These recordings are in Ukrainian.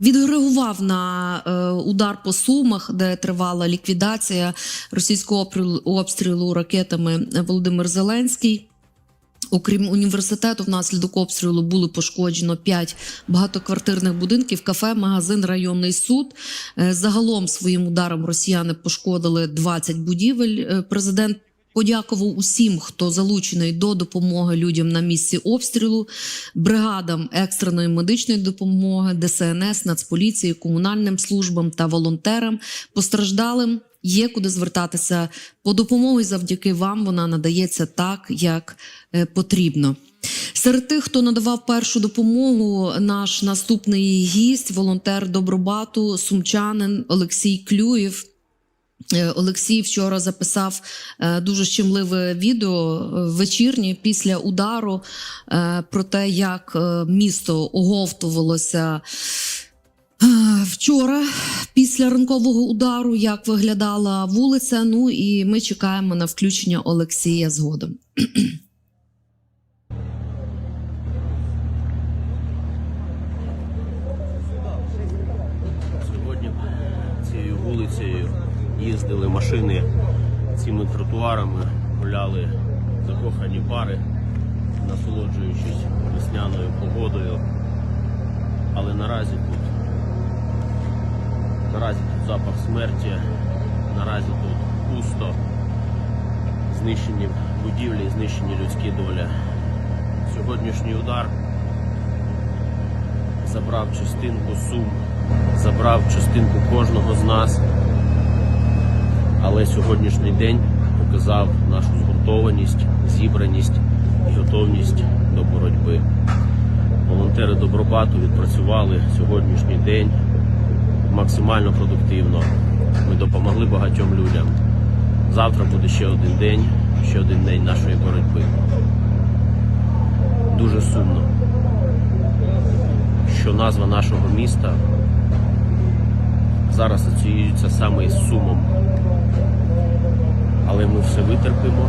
Відреагував на е, удар по Сумах, де тривала ліквідація російського обстрілу- ракетами Володимир Зеленський. Окрім університету, внаслідок обстрілу були пошкоджено 5 багатоквартирних будинків, кафе, магазин, районний суд. Е, Загалом своїм ударом росіяни пошкодили 20 будівель. Е, Президент подякував усім, хто залучений до допомоги людям на місці обстрілу, бригадам екстреної медичної допомоги, ДСНС, Нацполіції, комунальним службам та волонтерам. Постраждалим є куди звертатися по допомогу. і Завдяки вам вона надається так, як е, потрібно. Серед тих, хто надавав першу допомогу, наш наступний гість, волонтер Добробату, сумчанин Олексій Клюєв. Е, Олексій вчора записав е, дуже щемливе відео е, вечірнє після удару про те, як місто оговтувалося вчора після ранкового удару, як виглядала вулиця. Ну і ми чекаємо на включення Олексія згодом. Сьогодні цією вулицею їздили машини цими тротуарами, гуляли закохані пари, насолоджуючись весняною погодою. Але наразі тут наразі тут запах смерті, наразі тут пусто, знищені будівлі, знищені людські долі. Сьогоднішній удар забрав частинку сум, забрав частинку кожного з нас. Але сьогоднішній день показав нашу згуртованість, зібраність і готовність до боротьби. Волонтери Добробату відпрацювали сьогоднішній день максимально продуктивно. Ми допомогли багатьом людям. Завтра буде ще один день, ще один день нашої боротьби. Дуже сумно, що назва нашого міста зараз асоціюється саме із сумом. Але ми все витерпимо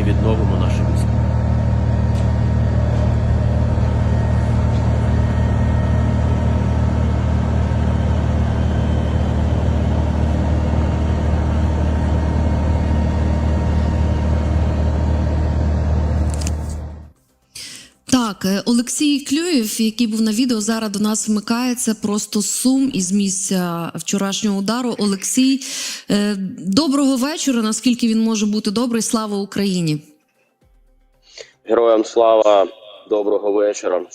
і відновимо наше місто. Так, е, Олексій Клюєв, який був на відео, зараз до нас вмикається просто сум із місця вчорашнього удару. Олексій, е, доброго вечора. Наскільки він може бути добрий? Слава Україні! Героям слава, доброго вечора.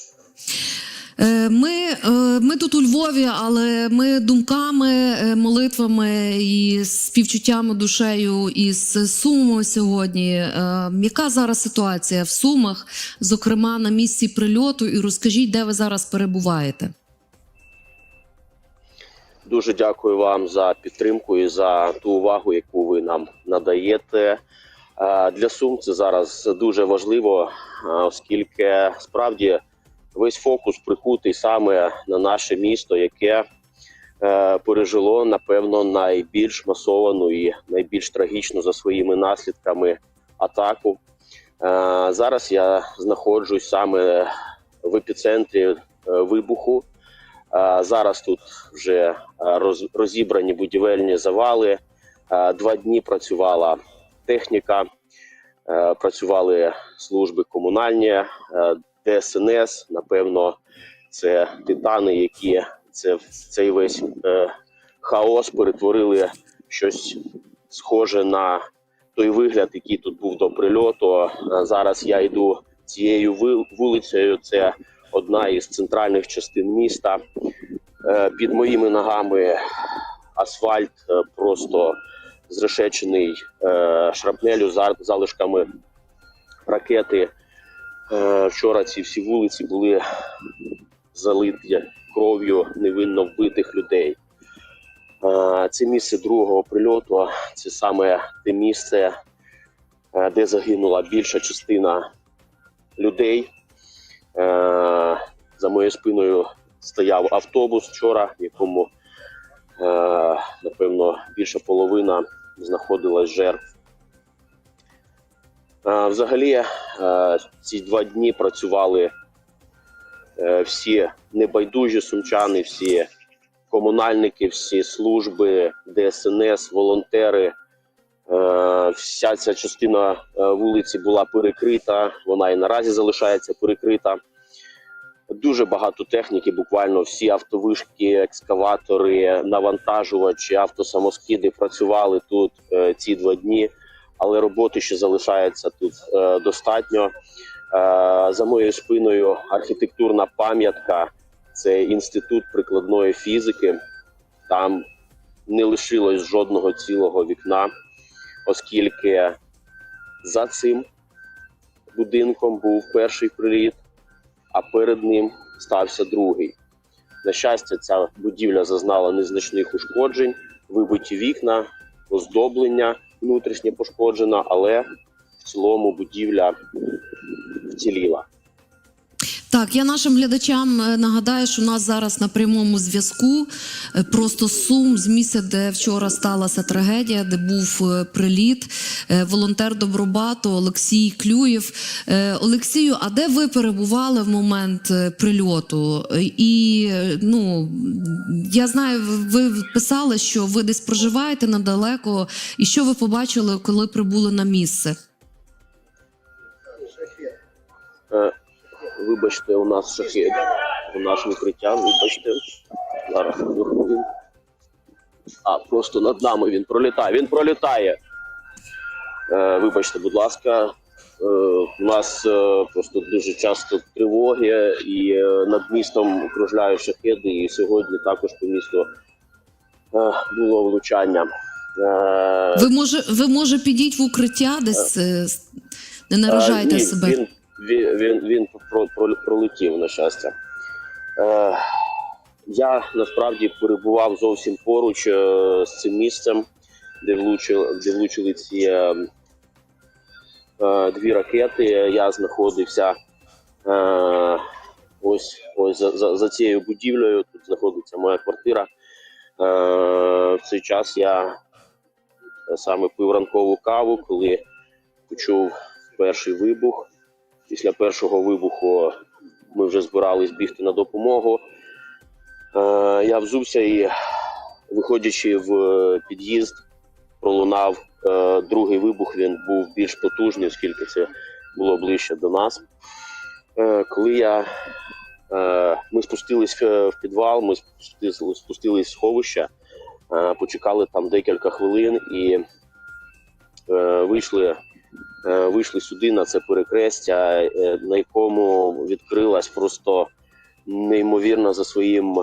Е, Ми, е, ми тут у Львові, але ми думками, е, молитвами і співчуттями душею із Сумою сьогодні. Яка зараз ситуація в Сумах, зокрема на місці прильоту? І розкажіть, де ви зараз перебуваєте? Дуже дякую вам за підтримку і за ту увагу, яку ви нам надаєте. Для Сум це зараз дуже важливо, оскільки справді весь фокус прикутий саме на наше місто, яке е, пережило напевно найбільш масовану і найбільш трагічну за своїми наслідками атаку. Е, Зараз я знаходжусь саме в епіцентрі е, вибуху. Е, Зараз тут вже е, роз- розібрані будівельні завали. Е, Два дні працювала техніка, е, працювали служби комунальні, ДСНС. Напевно, це титани, які це в цей весь е, хаос перетворили щось схоже на той вигляд, який тут був до прильоту. Зараз я йду цією вулицею. Це одна із центральних частин міста. Е, Під моїми ногами асфальт е, просто зрешечений е, шрапнелю за- залишками ракети. Е, Вчора ці всі вулиці були залиті кров'ю невинно вбитих людей. Е, Це місце другого прильоту. Це саме те місце, е, де загинула більша частина людей. За моєю спиною стояв автобус вчора, в якому напевно більша половина знаходилась жертв. Взагалі, е, ці два дні працювали е, всі небайдужі сумчани, всі комунальники, всі служби, ДСНС, волонтери. Е, Вся ця частина вулиці була перекрита. Вона і наразі залишається перекрита. Дуже багато техніки, буквально всі автовишки, екскаватори, навантажувачі, автосамоскиди працювали тут ці два дні, але роботи ще залишається тут е, достатньо. Е, за моєю спиною архітектурна пам'ятка це інститут прикладної фізики. Там не лишилось жодного цілого вікна, оскільки за цим будинком був перший приліт, а перед ним стався другий. На щастя, ця будівля зазнала незначних ушкоджень, вибиті вікна, оздоблення внутрішнє пошкоджена, але в цілому будівля вціліла. Так, я нашим глядачам е, нагадаю, що у нас зараз на прямому зв'язку е, просто сум з місця, де вчора сталася трагедія, де був е, приліт. Волонтер Добробату Олексій Клюєв. Олексію, а де ви перебували в момент прильоту? І ну я знаю, ви писали, що ви десь проживаєте недалеко, і що ви побачили, коли прибули на місце? Вибачте, у нас шахет у наш викриття. Вибачте. Зараз одну хвилину. А, просто над нами він пролітає. Він пролітає. Е, вибачте, будь ласка. Е, у нас е, просто дуже часто тривоги, і е, над містом кружляють шахеди. І сьогодні також по місту е, було влучання. Е, Ви може, ви може підіть в укриття десь, е, не наражайте ні, себе. Він, він, він, він про, про, пролетів, на щастя. Е, я насправді перебував зовсім поруч е, з цим місцем, де влучили, де влучили ці е, е, дві ракети. Я знаходився е, ось, ось за, за, за цією будівлею. Тут знаходиться моя квартира. Е, в цей час я саме пив ранкову каву, коли почув перший вибух. Після першого вибуху ми вже збирались бігти на допомогу. Е, я взувся і, виходячи в під'їзд, пролунав е, другий вибух. Він був більш потужний, оскільки це було ближче до нас. Е, коли я, е, ми спустились в, підвал, ми спустились, сховище, е, почекали там декілька хвилин і е, вийшли е, вийшли сюди на це перекрестя, е, на якому відкрилась просто неймовірна за своїм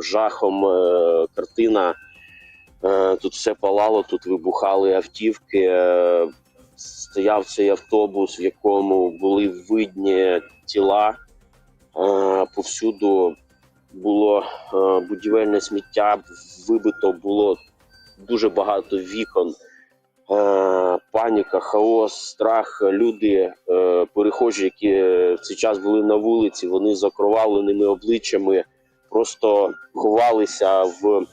жахом е, картина. Е, Тут все палало, тут вибухали автівки. е, Стояв цей автобус, в якому були видні тіла. Е, Повсюду було е, будівельне сміття, вибито було дуже багато вікон. Е, паніка, хаос, страх. Люди, е, перехожі, які в цей час були на вулиці, вони з окровавленими обличчями просто ховалися в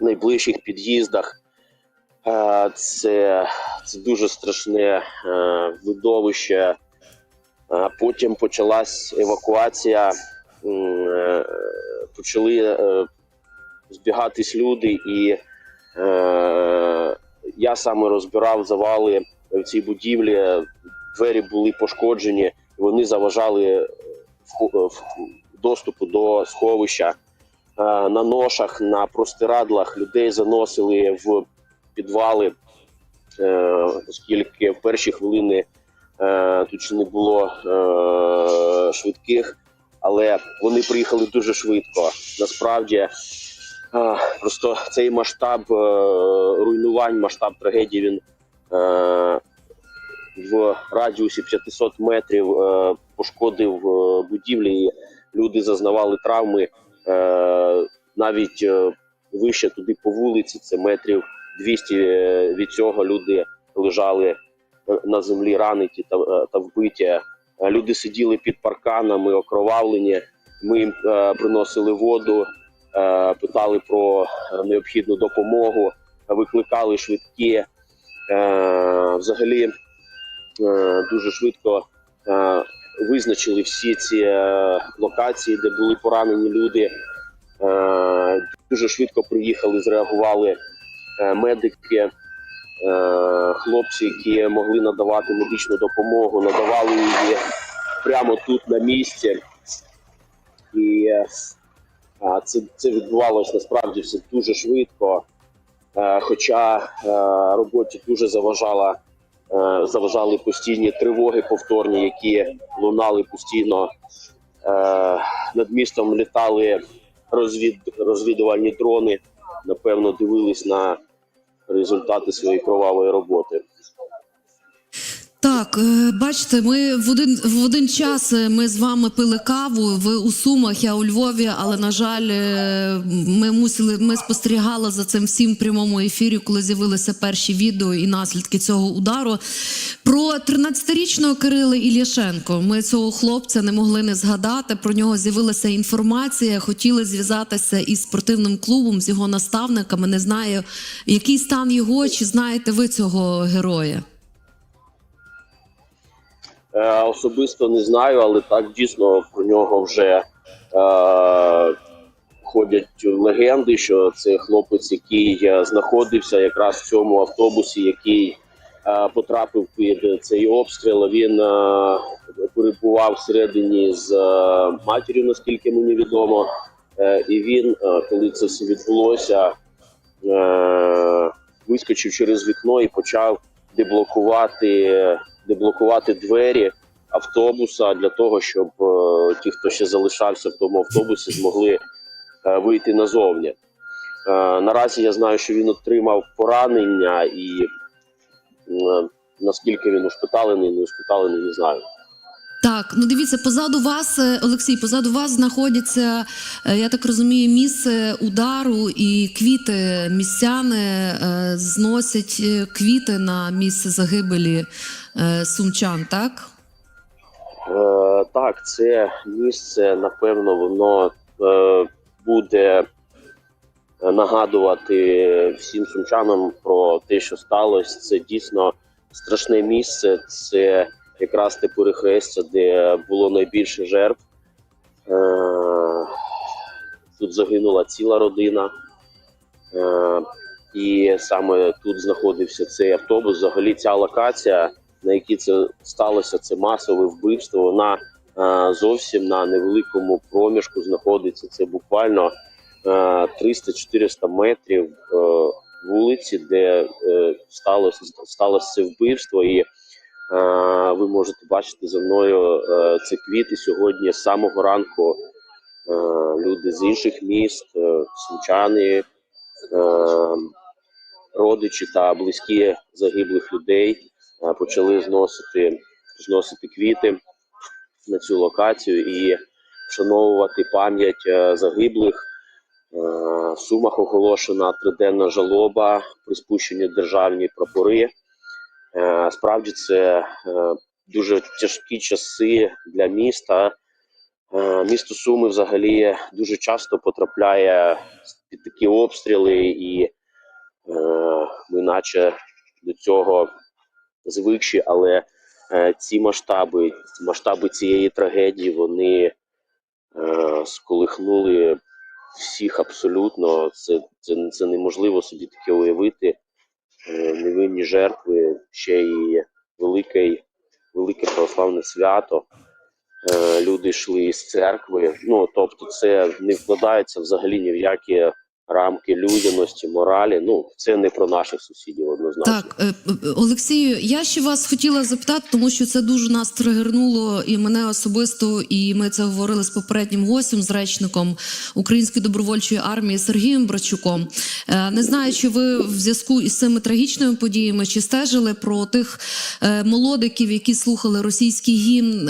найближчих під'їздах. Е, Це, це дуже страшне видовище. Потім почалась евакуація, почали збігатись люди і. Е, я саме розбирав завали в цій будівлі. Двері були пошкоджені, вони заважали доступу до сховища. Е, На ношах, на простирадлах людей заносили в підвали, е, оскільки в перші хвилини е, тут ще не було е, швидких, але вони приїхали дуже швидко. Насправді Просто цей масштаб е, руйнувань, масштаб трагедії він е, в радіусі 500 метрів е, пошкодив будівлі. Люди зазнавали травми навіть вище туди по вулиці. Це метрів 200 від цього люди лежали на землі раниті та, та вбиті. Люди сиділи під парканами, окровавлені. Ми їм приносили воду питали про е, необхідну допомогу, викликали швидкі. Е, Взагалі е, дуже швидко е, визначили всі ці е, локації, де були поранені люди. Е, Дуже швидко приїхали, зреагували е, медики, е, хлопці, які могли надавати медичну допомогу, надавали її прямо тут на місці. І е, це, це відбувалося насправді все дуже швидко. Е, Хоча е, роботі дуже заважала, е, заважали постійні тривоги повторні, які лунали постійно. Над містом літали розвід, розвідувальні дрони. Напевно, дивились на результати своєї кровавої роботи. Так, е, бачите, ми в один в один час е, ми з вами пили каву. Ви у Сумах, я у Львові. Але на жаль, е, ми мусили. Ми спостерігали за цим всім в прямому ефірі, коли з'явилися перші відео і наслідки цього удару. Про 13-річного Кирила Ілляшенко. Ми цього хлопця не могли не згадати. Про нього з'явилася інформація. Хотіли зв'язатися із спортивним клубом, з його наставниками. Не знаю, який стан його, чи знаєте ви цього героя? Е, особисто не знаю, але так дійсно про нього вже е, ходять легенди, що це хлопець, який е, знаходився якраз в цьому автобусі, який е, потрапив під цей обстріл. Він е, перебував всередині з е, матір'ю, наскільки мені відомо. Е, і він, е, коли це все відбулося, е, вискочив через вікно і почав деблокувати, деблокувати двері автобуса для того, щоб е, ті, хто ще залишався в тому автобусі, змогли е, вийти назовні. Е, наразі я знаю, що він отримав поранення, і е, наскільки він ушпиталений, не ушпиталений, не знаю. Так, ну дивіться, позаду вас, е, Олексій, позаду вас знаходиться, е, я так розумію, місце удару і квіти. Містяни е, зносять квіти на місце загибелі сумчан, так? Е, так, це місце, напевно, воно е, буде нагадувати всім сумчанам про те, що сталося. Це дійсно страшне місце. Це якраз те перехрестя, де було найбільше жертв. Е, тут загинула ціла родина. Е, і саме тут знаходився цей автобус. Взагалі, ця локація на якій це сталося, це масове вбивство. Вона е, зовсім на невеликому проміжку знаходиться. Це буквально е, 300-400 метрів вулиці, де сталося сталося це вбивство. І ви можете бачити за мною е, ці квіти сьогодні з самого ранку. Е, люди з інших міст, е, сумчани, е, родичі та близькі загиблих людей е, почали зносити, зносити квіти на цю локацію і вшановувати пам'ять е, загиблих. Е, В Сумах оголошена триденна жалоба при спущенні державні прапори. Е, Справді це е, дуже тяжкі часи для міста. Е, Місто Суми взагалі дуже часто потрапляє під такі обстріли, і ми, наче до цього звикші, але ці масштаби, масштаби цієї трагедії, вони сколихнули всіх абсолютно. Це, це, це неможливо собі таке уявити. Е, невинні жертви, ще й велике, велике православне свято. Е, Люди йшли з церкви. Ну тобто, це не вкладається взагалі ні в які рамки людяності, моралі. Ну це не про наших сусідів однозначно. Так, е, Олексію, я ще вас хотіла запитати, тому що це дуже нас тригернуло і мене особисто, і ми це говорили з попереднім гостем, з речником Української добровольчої армії Сергієм Брачуком. Е, Не знаю, чи ви в зв'язку із цими трагічними подіями чи стежили про тих е, молодиків, які слухали російський гімн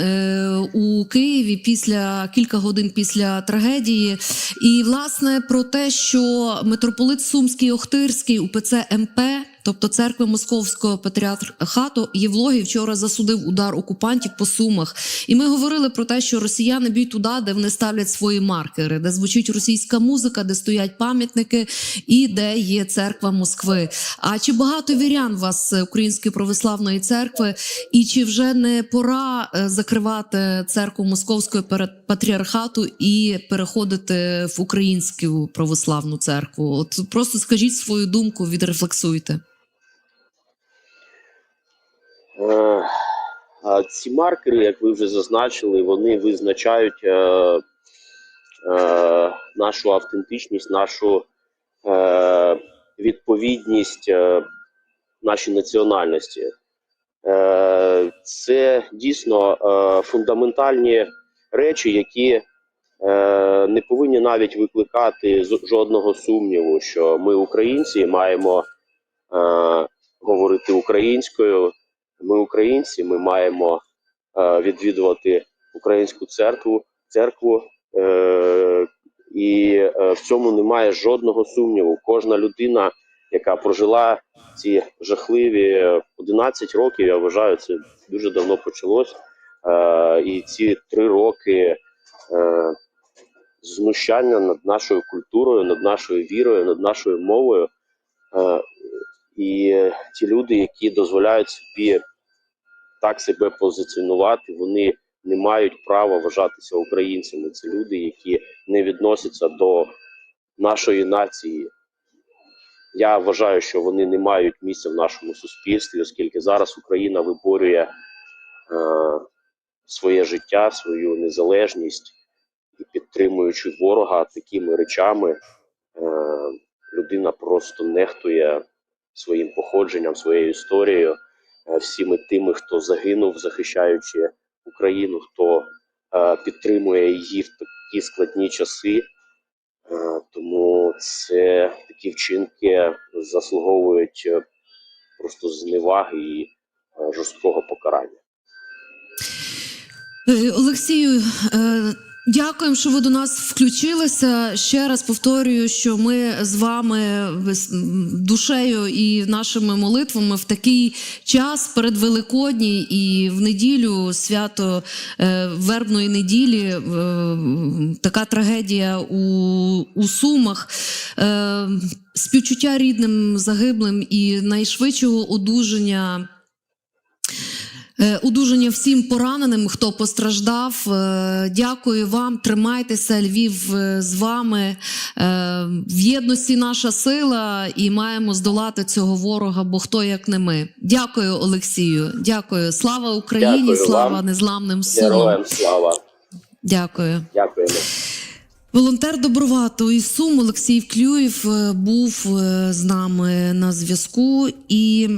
у Києві після кілька годин після трагедії, і власне про те, що митрополит Сумський Охтирський УПЦ МП тобто церкви Московського патріархату, Євлогій вчора засудив удар окупантів по сумах. І ми говорили про те, що росіяни б'ють туди, де вони ставлять свої маркери, де звучить російська музика, де стоять пам'ятники і де є церква Москви. А чи багато вірян вас Української православної церкви? І чи вже не пора е, закривати церкву Московського патріархату і переходити в українську православну церкву? От просто скажіть свою думку, відрефлексуйте. Е, Ці маркери, як ви вже зазначили, вони визначають е, е, нашу автентичність, нашу відповідність нашій національності. Це дійсно фундаментальні речі, які не повинні навіть викликати жодного сумніву, що ми, українці, маємо говорити українською. Українці, ми маємо е, відвідувати українську церкву, церкву, е, і е, в цьому немає жодного сумніву. Кожна людина, яка прожила ці жахливі 11 років, я вважаю, це дуже давно почалось. І ці три роки знущання над нашою культурою, над нашою вірою, над нашою мовою. І ті люди, які дозволяють собі так себе позиціонувати, вони не мають права вважатися українцями. Це люди, які не відносяться до нашої нації. Я вважаю, що вони не мають місця в нашому суспільстві, оскільки зараз Україна виборює е, своє життя, свою незалежність і підтримуючи ворога такими речами, е, людина просто нехтує своїм походженням, своєю історією, всіми тими, хто загинув, захищаючи Україну, хто е, підтримує її в такі складні часи. Е, Тому це такі вчинки заслуговують е, просто зневаги і е, жорсткого покарання. Е, Олексію, е, дякуємо, що ви до нас включилися. Ще раз повторюю, що ми з вами душею і нашими молитвами в такий час перед Великодні і в неділю свято е, вербної неділі. е, Така трагедія у, у Сумах. Е, Співчуття рідним загиблим і найшвидшого одужання. Е, Одужання всім пораненим, хто постраждав. Е, Дякую вам. Тримайтеся. Львів е, з вами. В єдності наша сила, і маємо здолати цього ворога, бо хто як не ми. Дякую, Олексію. Дякую. Слава Україні, Дякую слава вам. незламним. Героям слава! Дякую. Дякуємо. Волонтер Добровато із Сум Олексій Вклюєв е, був з нами на зв'язку і.